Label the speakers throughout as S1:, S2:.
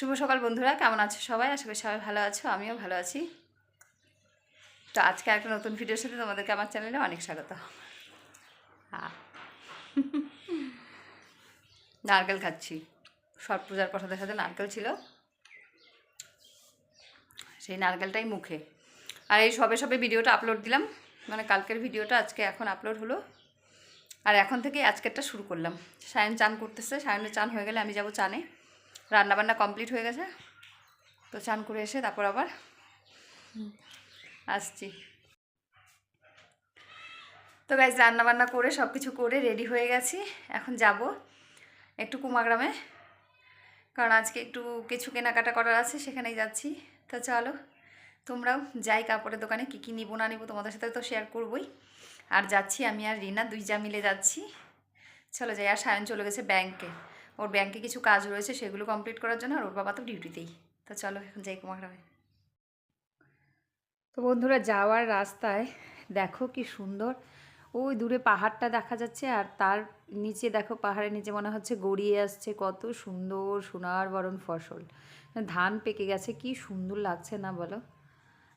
S1: শুভ সকাল বন্ধুরা, কেমন আছো সবাই? আশা করি সবাই ভালো আছো, আমিও ভালো আছি। তো আজকে একটা নতুন ভিডিওর সাথে তোমাদেরকে আমার চ্যানেলে অনেক স্বাগত। নারকেল খাচ্ছি। সব পূজার প্রসাদের সাথে নারকেল ছিল। সেই নারকেলটাই মুখে। আর এই সবে সবে ভিডিওটা আপলোড দিলাম। মানে কালকের ভিডিওটা আজকে এখন আপলোড হলো। আর এখন থেকে আজকেরটা শুরু করলাম। সায়ন চান করতেছে, সায়নের চান হয়ে গেলে আমি যাব চানে। রান্নাবান্না কমপ্লিট হয়ে গেছে। তো চান করে এসে তারপর আবার আসছি। তো গাইজ রান্নাবান্না করে সব কিছু করে রেডি হয়ে গেছি। এখন যাব একটু কুমাগ্রামে। কারণ আজকে একটু কিছু কেনাকাটা করার আছে, সেখানেই যাচ্ছি। তো চলো, তোমরাও যাই, কাপড়ের দোকানে কী কী নিবো না নিবো তোমাদের সাথে তো শেয়ার করবোই। আর যাচ্ছি আমি আর রিনা দুই যা মিলে যাচ্ছি। চলো যাই, আর সায়ন চলে গেছে ব্যাংকে ওর ব্যাংকে কিছু কাজ রয়েছে, সেগুলো কমপ্লিট করার জন্য আর ওর বাবা তো ডিউটিতেই তো চলো, এখন যাই কুমাগ্রামে তো বন্ধুরা, যাওয়ার রাস্তায় দেখো কি সুন্দর। ওই দূরে পাহাড়টা দেখা যাচ্ছে আর তার নিচে দেখো, পাহাড়ের নিচে মনে হচ্ছে গড়িয়ে আসছে কত সুন্দর সোনার বরণ ফসল। ধান পেকে গেছে, কি সুন্দর লাগছে না বলো?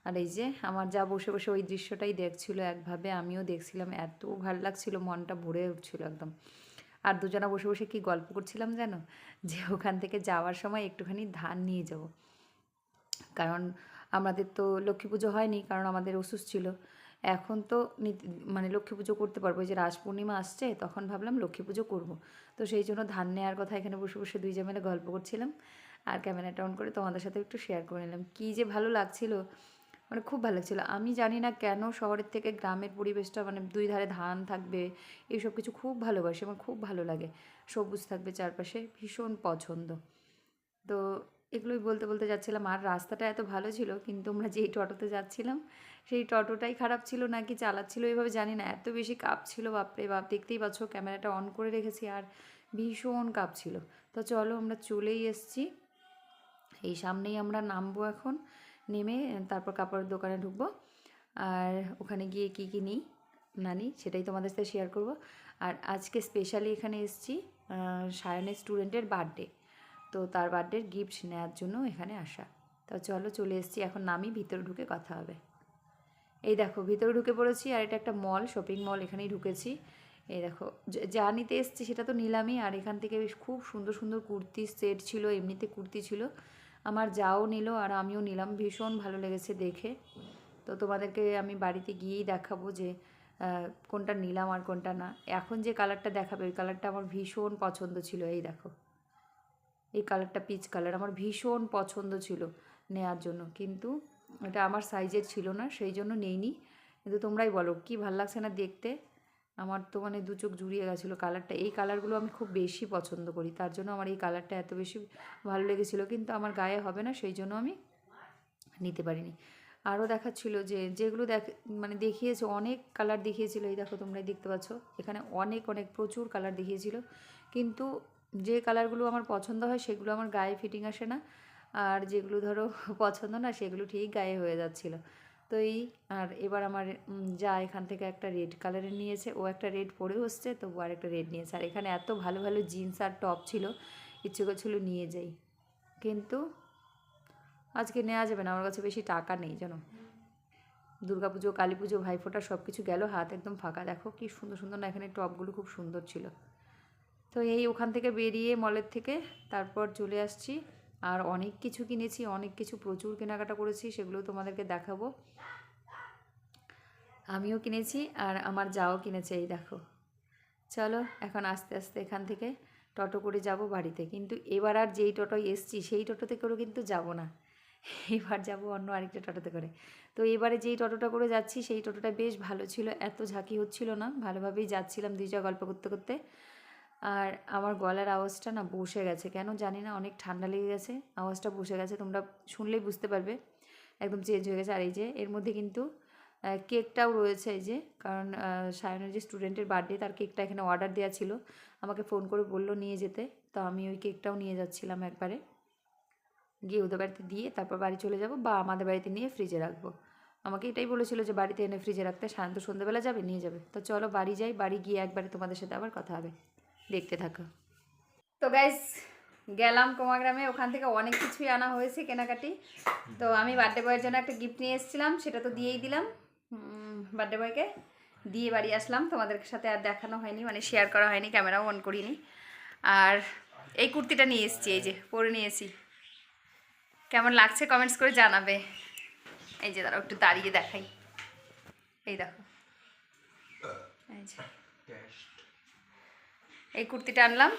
S1: আর এই যে আমার যা বসে বসে ওই দৃশ্যটাই দেখছিল একভাবে, আমিও দেখছিলাম, এত ভালো লাগছিল, মনটা ভরে উঠছিল একদম। আর দুজনা বসে বসে কি গল্প করছিলাম জানো? যে ওখান থেকে যাওয়ার সময় একটুখানি ধান নিয়ে যাব। কারণ আমাদের তো লক্ষ্মী পুজো হয়নি, কারণ আমাদের অসুস্থ ছিল। এখন তো মানে লক্ষ্মী পুজো করতে পারব। যে রাস পূর্ণিমা আসছে, তখন ভাবলাম লক্ষ্মী পুজো করব। তো সেই জন্য ধান নেওয়ার কথা এখানে বসে বসে দুই জামেলে গল্প করছিলাম। আর ক্যামেরাটা অন করে তোমাদের সাথে একটু শেয়ার করে নিলাম। কী যে ভালো লাগছিল। মানে খুব ভালো লাগছিল আমি জানি না কেন শহরের থেকে গ্রামের পরিবেশটা মানে দুই ধারে ধান থাকবে, এইসব কিছু খুব ভালোবাসি আমার খুব ভালো লাগে। সবুজ থাকবে চারপাশে, ভীষণ পছন্দ। তো এগুলোই বলতে বলতে যাচ্ছিলাম, আর রাস্তাটা এত ভালো ছিল, কিন্তু আমরা যেই টোটোতে যাচ্ছিলাম, সেই টোটোটাই খারাপ ছিল নাকি চালাচ্ছিল এভাবে জানি না। এত বেশি কাপ ছিল, বাপরে বাপ, দেখতেই পাচ্ছ ক্যামেরাটা অন করে রেখেছি, আর ভীষণ কাপ ছিল। তো চলো আমরা চলেই এসছি। এই সামনেই আমরা নামবো এখন। নেমে তারপর কাপড়ের দোকানে ঢুকবো। আর ওখানে গিয়ে কী কী নিই, না নিই, সেটাই তোমাদের সাথে শেয়ার করব। আর আজকে স্পেশালি এখানে এসেছি সায়নের স্টুডেন্টের বার্থডে তো তার বার্থডের গিফট নেওয়ার জন্য এখানে আসা। তো চলো চলে এসেছি, এখন নামি, ভিতরে ঢুকে কথা হবে। এই দেখো, ভিতরে ঢুকে পড়েছি, আর এটা একটা মল শপিং মল এখানেই ঢুকেছি। এই দেখো, যা- নিতে এসেছি সেটা তো নিলামই, আর এখান থেকে বেশ খুব সুন্দর সুন্দর কুর্তি সেট ছিল, এমনিতে কুর্তি ছিল। আমার যাও নিল আর আমিও নিলাম। ভীষণ ভালো লেগেছে দেখে। তো তোমাদেরকে আমি বাড়িতে গিয়েই দেখাবো যে কোনটা নিলাম আর কোনটা না। এখন যে কালারটা দেখাবে, ওই কালারটা আমার ভীষণ পছন্দ ছিল। এই দেখো। এই কালারটা পিচ কালার আমার ভীষণ পছন্দ ছিল নেয়ার জন্য। কিন্তু এটা আমার সাইজের ছিল না, সেই জন্য নেইনি। কিন্তু তোমরাই বলো, কি ভালো লাগছে না দেখতে? আমার তো মানে দু চোখ জুড়িয়ে গেছিল কালারটা। এই কালারগুলো আমি খুব বেশি পছন্দ করি। তার জন্য আমার এই কালারটা এত বেশি ভালো লেগেছিলো, কিন্তু আমার গায়ে হবে না, সেই জন্য আমি নিতে পারিনি। আরও দেখাচ্ছিল যে, যেগুলো দেখ মানে দেখিয়েছে, অনেক কালার দেখিয়েছিল। এই দেখো তোমরাই দেখতে পাচ্ছ, এখানে অনেক অনেক, প্রচুর কালার দেখিয়েছিল। কিন্তু যে কালারগুলো আমার পছন্দ হয়, সেগুলো আমার গায়ে ফিটিং আসে না। আর যেগুলো ধরো পছন্দ না, সেগুলো ঠিক গায়ে হয়ে যাচ্ছিল। তো এই আর এবার আমার যা এখান থেকে একটা রেড কালারের নিয়েছে, ও একটা রেড পরেও হচ্ছে তো ও আর একটা রেড নিয়েছে। আর এখানে এত ভালো ভালো জিন্স আর টপ ছিল, ইচ্ছে করছিল নিয়ে যাই। কিন্তু আজকে নেওয়া যাবে না, আমার কাছে বেশি টাকা নেই, জানো? দুর্গা পুজো কালী পুজো ভাইফোঁটা সব কিছু গেল, হাত একদম ফাঁকা। দেখো কি সুন্দর সুন্দর না এখানে টপগুলো খুব সুন্দর ছিল। তো এই ওখান থেকে বেরিয়ে মলের থেকে তারপর চলে আসছি। আর অনেক কিছু কিনেছি, অনেক কিছু প্রচুর কেনাকাটা করেছি, সেগুলো তোমাদেরকে দেখাবো। আমিও কিনেছি আর আমার যাও কিনেছে, এই দেখো। চলো, এখন আস্তে আস্তে এখান থেকে টোটো করে যাব বাড়িতে। কিন্তু এবার আর যেই টোটোয় এসছি, সেই টোটোতে করেও কিন্তু যাব না। এবার যাব অন্য আরেকটা টোটোতে করে। তো এবারে যেই টোটোটা করে যাচ্ছি, সেই টোটোটা বেশ ভালো ছিল, এত ঝাঁকি হচ্ছিল না। ভালোভাবেই যাচ্ছিলাম দুইটা গল্প করতে করতে। আর আমার গলার আওয়াজটা না বসে গেছে, কেন জানি না, অনেক ঠান্ডা লেগে গেছে, আওয়াজটা বসে গেছে, তোমরা শুনলেই বুঝতে পারবে। একদম চেঞ্জ হয়ে গেছে। আর এই যে, এর মধ্যে কিন্তু কেকটাও রয়েছে এই যে, কারণ সায়নের যে স্টুডেন্টের বার্থডে তার কেকটা এখানে অর্ডার দেওয়া ছিল। আমাকে ফোন করে বলল নিয়ে যেতে। তো আমি ওই কেকটাও নিয়ে যাচ্ছিলাম একবারে। গিয়ে ওদের বাড়িতে দিয়ে তারপর বাড়ি চলে যাব বা আমাদের বাড়িতে নিয়ে ফ্রিজে রাখব। আমাকে এটাই বলেছিল যে বাড়িতে এনে ফ্রিজে রাখতে। সায়ন্ত সন্ধ্যেবেলা যাবে, নিয়ে যাবে। তো চলো বাড়ি যাই, বাড়ি গিয়ে একবারে তোমাদের সাথে আবার কথা হবে। দেখতে থাকো। তো গাইজ গেলাম কোমাগ্রামে। ওখান থেকে অনেক কিছুই আনা হয়েছে কেনাকাটি। তো আমি বার্থডে বয়ের জন্য একটা গিফট নিয়ে এসেছিলাম। সেটা তো দিয়েই দিলাম। বার্থডে বয়কে দিয়ে বাড়ি আসলাম। তোমাদের সাথে আর দেখানো হয়নি মানে শেয়ার করা হয়নি ক্যামেরাও অন করিনি। আর এই কুর্তিটা নিয়ে এসেছি, এই যে, পরে নিয়েছি কেমন লাগছে কমেন্টস করে জানাবে। এই যে, দাঁড়াও, একটু দাঁড়িয়ে দেখাই। এই দেখো। এই কুর্তিটা আনলাম।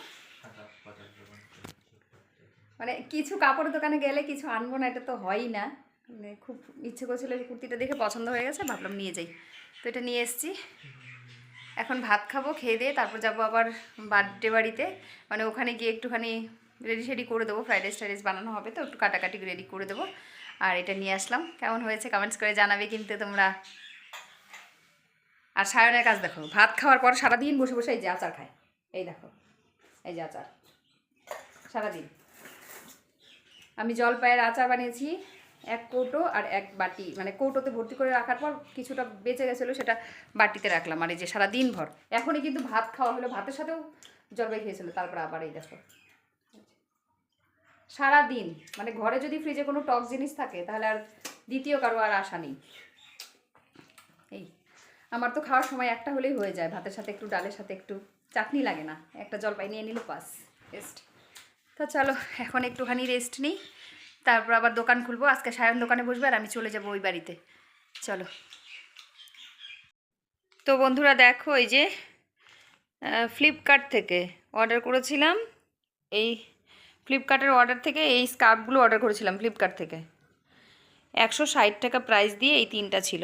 S1: মানে কিছু কাপড় দোকানে গেলে কিছু আনব না, এটা তো হয়ই না। মানে খুব ইচ্ছে করছিল এই কুর্তিটা দেখে পছন্দ হয়ে গেছে, ভাবলাম নিয়ে যাই। তো এটা নিয়ে এসেছি। এখন ভাত খাব, খেয়ে দিয়ে তারপর যাব আবার বার্থডে বাড়িতে। মানে ওখানে গিয়ে একটুখানি রেডি সেডি করে দেবো ফ্রাইড রাইস টাইস বানানো হবে তো, একটু কাটাকাটি রেডি করে দেবো। আর এটা নিয়ে আসলাম। কেমন হয়েছে কমেন্টস করে জানাবে কিন্তু তোমরা। আর সায়নের কাজ দেখো, ভাত খাওয়ার পর সারাদিন বসে বসে এই যে আচার খায়। এই দেখো, এই যে আচার। সারাদিন। আমি জলপাইয়ের আচার বানিয়েছি এক কৌটো আর এক বাটি মানে কৌটোতে ভর্তি করে রাখার পর কিছুটা বেঁচে গেছিল সেটা বাটিতে রাখলাম। আর এই যে সারা দিন ভর। এখনই কিন্তু ভাত খাওয়া হলো, ভাতের সাথেও জলপাই খেয়েছিল তারপর আবার এই দেখো। সারা দিন মানে ঘরে যদি ফ্রিজে কোনো টক জিনিস থাকে, তাহলে আর দ্বিতীয় কারও আর আশা নেই। এই, আমার তো খাওয়ার সময় একটা হলেই হয়ে যায়, ভাতের সাথে একটু, ডালের সাথে একটু, চাটনি লাগে না। একটা জলপাই নিয়ে নিলে পাস রেস্ট তো চলো, এখন একটুখানি রেস্ট নিই। তারপর আবার দোকান খুলবো, আজকে সায়ন দোকানে বসবো আর আমি চলে যাব ওই বাড়িতে। চলো। তো বন্ধুরা দেখো এই যে ফ্লিপকার্ট থেকে অর্ডার করেছিলাম। এই ফ্লিপকার্টের অর্ডার থেকে এই স্কার্ফগুলো অর্ডার করেছিলাম ফ্লিপকার্ট থেকে। একশো ষাট টাকা প্রাইস দিয়ে এই তিনটা ছিল।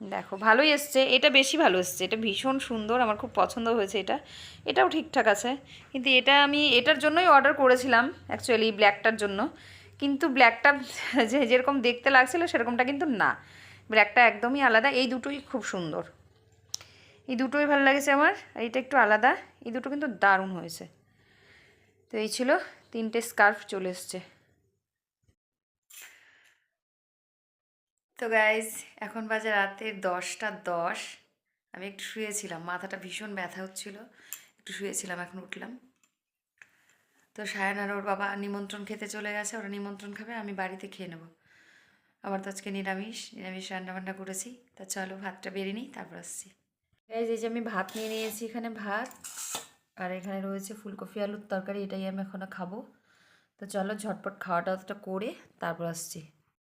S1: দেখো, ভালোই এসছে। এটা বেশি ভালো এসছে। এটা ভীষণ সুন্দর, আমার খুব পছন্দ হয়েছে এটা। এটাও ঠিকঠাক আছে। কিন্তু এটা আমি, এটার জন্যই অর্ডার করেছিলাম অ্যাকচুয়ালি ব্ল্যাকটার জন্য। কিন্তু ব্ল্যাকটা যে যেরকম দেখতে লাগছিল, সেরকমটা কিন্তু না। ব্ল্যাকটা একদমই আলাদা। এই দুটোই খুব সুন্দর। এই দুটোই ভালো লাগেছে আমার। আর এটা একটু আলাদা। এই দুটো কিন্তু দারুণ হয়েছে। তো এই ছিল তিনটে স্কার্ফ চলে এসছে। তো গাইজ এখন বাজে রাতের দশটা দশ। আমি একটু শুয়েছিলাম, মাথাটা ভীষণ ব্যথা হচ্ছিল। একটু শুয়েছিলাম, এখন উঠলাম। তো সায়ন আর ওর বাবা নিমন্ত্রণ খেতে চলে গেছে, ওরা নিমন্ত্রণ খাবে, আমি বাড়িতে খেয়ে নেব। আবার তো আজকে নিরামিষ নিরামিষ রান্নাবান্না করেছি। তা চলো, ভাতটা বেরিয়ে নিই, তারপর আসছি। এই যে আমি ভাত নিয়ে নিয়েছি এখানে, ভাত। আর এখানে রয়েছে ফুলকপি, আলুর তরকারি, এটাই আমি এখনও খাব। তো চলো, ঝটপট খাওয়াটা দাওয়াটা করে, তারপর আসছি।